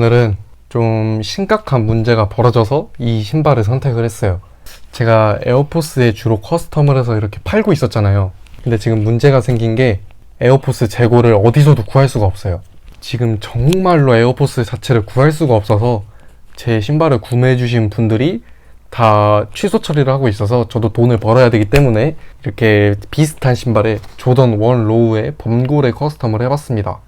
오늘은 좀 심각한 문제가 벌어져서 이 신발을 선택을 했어요. 제가 에어포스에 주로 커스텀을 해서 이렇게 팔고 있었잖아요. 근데 지금 문제가 생긴 게 에어포스 재고를 어디서도 구할 수가 없어요. 지금 정말로 에어포스 자체를 구할 수가 없어서 제 신발을 구매해주신 분들이 다 취소 처리를 하고 있어서 저도 돈을 벌어야 되기 때문에 이렇게 비슷한 신발에 조던 원 로우의 범고래 커스텀을 해봤습니다.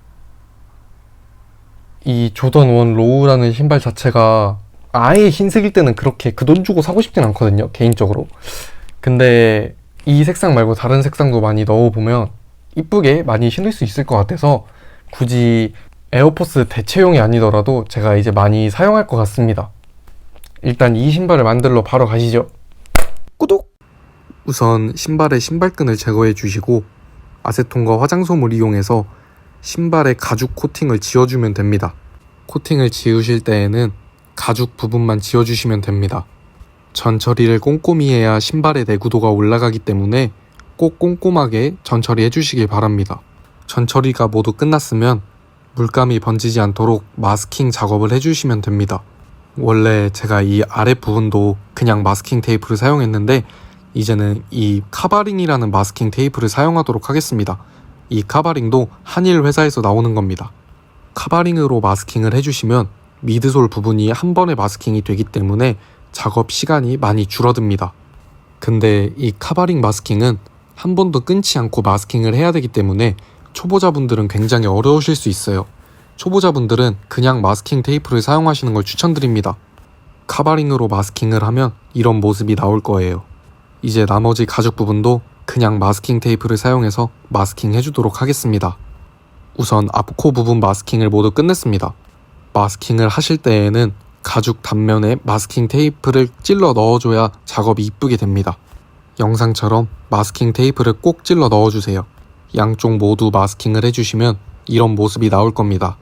이 조던 원 로우라는 신발 자체가 아예 흰색일 때는 그렇게 그 돈 주고 사고 싶진 않거든요, 개인적으로. 근데 이 색상 말고 다른 색상도 많이 넣어보면 이쁘게 많이 신을 수 있을 것 같아서 굳이 에어포스 대체용이 아니더라도 제가 이제 많이 사용할 것 같습니다. 일단 이 신발을 만들러 바로 가시죠. 구독! 우선 신발의 신발끈을 제거해 주시고 아세톤과 화장솜을 이용해서 신발에 가죽 코팅을 지워주면 됩니다. 코팅을 지우실 때에는 가죽 부분만 지워주시면 됩니다. 전 처리를 꼼꼼히 해야 신발의 내구도가 올라가기 때문에 꼭 꼼꼼하게 전 처리 해 주시길 바랍니다. 전 처리가 모두 끝났으면 물감이 번지지 않도록 마스킹 작업을 해주시면 됩니다. 원래 제가 이 아랫 부분도 그냥 마스킹 테이프를 사용했는데 이제는 이 카바링이라는 마스킹 테이프를 사용하도록 하겠습니다. 이 카바링도 한일 회사에서 나오는 겁니다. 카바링으로 마스킹을 해주시면 미드솔 부분이 한 번에 마스킹이 되기 때문에 작업 시간이 많이 줄어듭니다. 근데 이 카바링 마스킹은 한 번도 끊지 않고 마스킹을 해야 되기 때문에 초보자분들은 굉장히 어려우실 수 있어요. 초보자분들은 그냥 마스킹 테이프를 사용하시는 걸 추천드립니다. 카바링으로 마스킹을 하면 이런 모습이 나올 거예요. 이제 나머지 가죽 부분도 그냥 마스킹 테이프를 사용해서 마스킹 해주도록 하겠습니다. 우선 앞코 부분 마스킹을 모두 끝냈습니다. 마스킹을 하실 때에는 가죽 단면에 마스킹 테이프를 찔러 넣어줘야 작업이 이쁘게 됩니다. 영상처럼 마스킹 테이프를 꼭 찔러 넣어주세요. 양쪽 모두 마스킹을 해주시면 이런 모습이 나올 겁니다.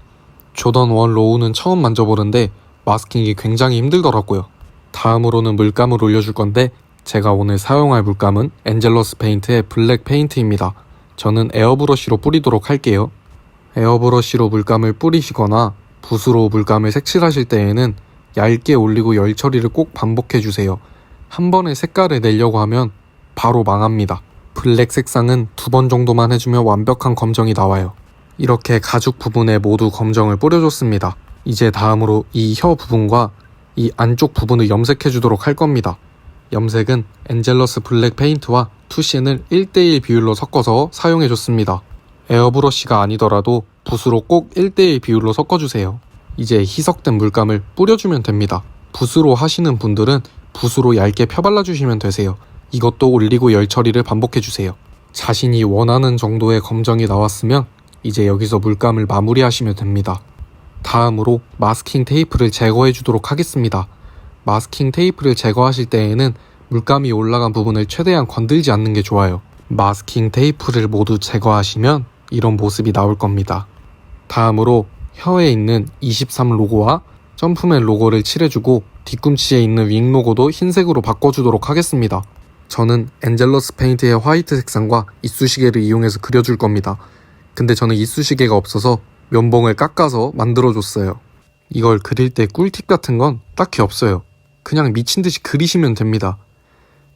조던 원 로우는 처음 만져보는데 마스킹이 굉장히 힘들더라고요. 다음으로는 물감을 올려줄 건데 제가 오늘 사용할 물감은 엔젤러스 페인트의 블랙 페인트입니다. 저는 에어브러쉬로 뿌리도록 할게요. 에어브러쉬로 물감을 뿌리시거나 붓으로 물감을 색칠하실 때에는 얇게 올리고 열 처리를 꼭 반복해 주세요. 한 번에 색깔을 내려고 하면 바로 망합니다. 블랙 색상은 두 번 정도만 해주면 완벽한 검정이 나와요. 이렇게 가죽 부분에 모두 검정을 뿌려줬습니다. 이제 다음으로 이 혀 부분과 이 안쪽 부분을 염색해 주도록 할 겁니다. 염색은 엔젤러스 블랙 페인트와 투신을 1대1 비율로 섞어서 사용해 줬습니다. 에어브러쉬가 아니더라도 붓으로 꼭 1대1 비율로 섞어주세요. 이제 희석된 물감을 뿌려주면 됩니다. 붓으로 하시는 분들은 붓으로 얇게 펴발라주시면 되세요. 이것도 올리고 열 처리를 반복해주세요. 자신이 원하는 정도의 검정이 나왔으면 이제 여기서 물감을 마무리하시면 됩니다. 다음으로 마스킹 테이프를 제거해 주도록 하겠습니다. 마스킹 테이프를 제거하실 때에는 물감이 올라간 부분을 최대한 건들지 않는 게 좋아요. 마스킹 테이프를 모두 제거하시면 이런 모습이 나올 겁니다. 다음으로 혀에 있는 23 로고와 점프맨 로고를 칠해주고 뒤꿈치에 있는 윙 로고도 흰색으로 바꿔주도록 하겠습니다. 저는 엔젤러스 페인트의 화이트 색상과 이쑤시개를 이용해서 그려줄 겁니다. 근데 저는 이쑤시개가 없어서 면봉을 깎아서 만들어줬어요. 이걸 그릴 때 꿀팁 같은 건 딱히 없어요. 그냥 미친 듯이 그리시면 됩니다.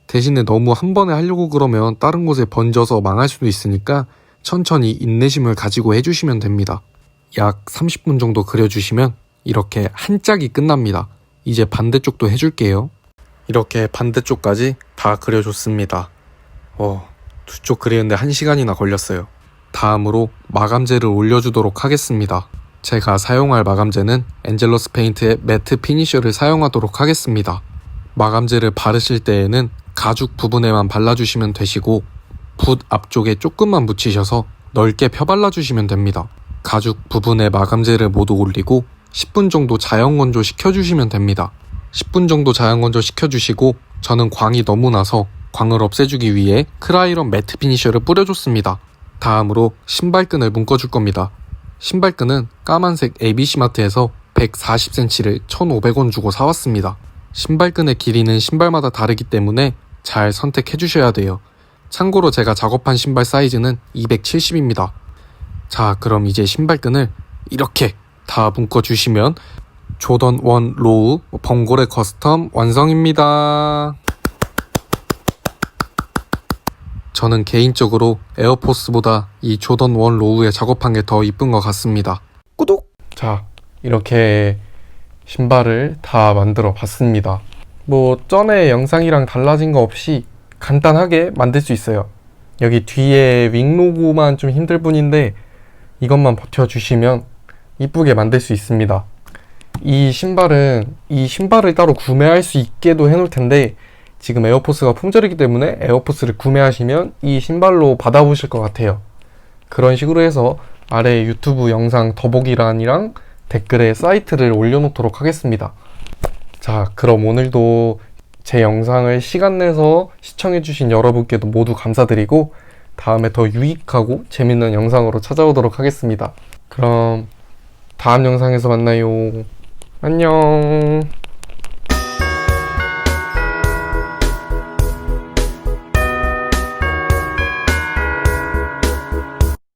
대신에 너무 한 번에 하려고 그러면 다른 곳에 번져서 망할 수도 있으니까 천천히 인내심을 가지고 해주시면 됩니다. 약 30분 정도 그려주시면 이렇게 한 짝이 끝납니다. 이제 반대쪽도 해줄게요. 이렇게 반대쪽까지 다 그려줬습니다. 어, 두 쪽 그리는데 1시간이나 걸렸어요. 다음으로 마감재를 올려주도록 하겠습니다. 제가 사용할 마감재는 엔젤러스 페인트의 매트 피니셔를 사용하도록 하겠습니다. 마감재를 바르실 때에는 가죽 부분에만 발라주시면 되시고 붓 앞쪽에 조금만 묻히셔서 넓게 펴발라주시면 됩니다. 가죽 부분에 마감재를 모두 올리고 10분 정도 자연 건조 시켜주시면 됩니다. 10분 정도 자연 건조 시켜주시고 저는 광이 너무 나서 광을 없애주기 위해 크라이런 매트 피니셔를 뿌려줬습니다. 다음으로 신발끈을 묶어줄 겁니다. 신발끈은 까만색 ABC마트에서 140cm를 1,500원 주고 사왔습니다. 신발끈의 길이는 신발마다 다르기 때문에 잘 선택해 주셔야 돼요. 참고로 제가 작업한 신발 사이즈는 270입니다. 자, 그럼 이제 신발끈을 이렇게 다 묶어 주시면 조던 원 로우 번골의 커스텀 완성입니다. 저는 개인적으로 에어포스보다 이 조던 원 로우에 작업한 게 더 이쁜 것 같습니다. 구독! 자, 이렇게 신발을 다 만들어 봤습니다. 뭐, 전에 영상이랑 달라진 거 없이 간단하게 만들 수 있어요. 여기 뒤에 윙 로고만 좀 힘들 뿐인데, 이것만 버텨주시면 이쁘게 만들 수 있습니다. 이 신발은 이 신발을 따로 구매할 수 있게도 해놓을 텐데 지금 에어포스가 품절이기 때문에 에어포스를 구매하시면 이 신발로 받아보실 것 같아요. 그런 식으로 해서 아래 유튜브 영상 더보기란이랑 댓글에 사이트를 올려놓도록 하겠습니다. 자, 그럼 오늘도 제 영상을 시간 내서 시청해주신 여러분께도 모두 감사드리고 다음에 더 유익하고 재밌는 영상으로 찾아오도록 하겠습니다. 그럼 다음 영상에서 만나요. 안녕.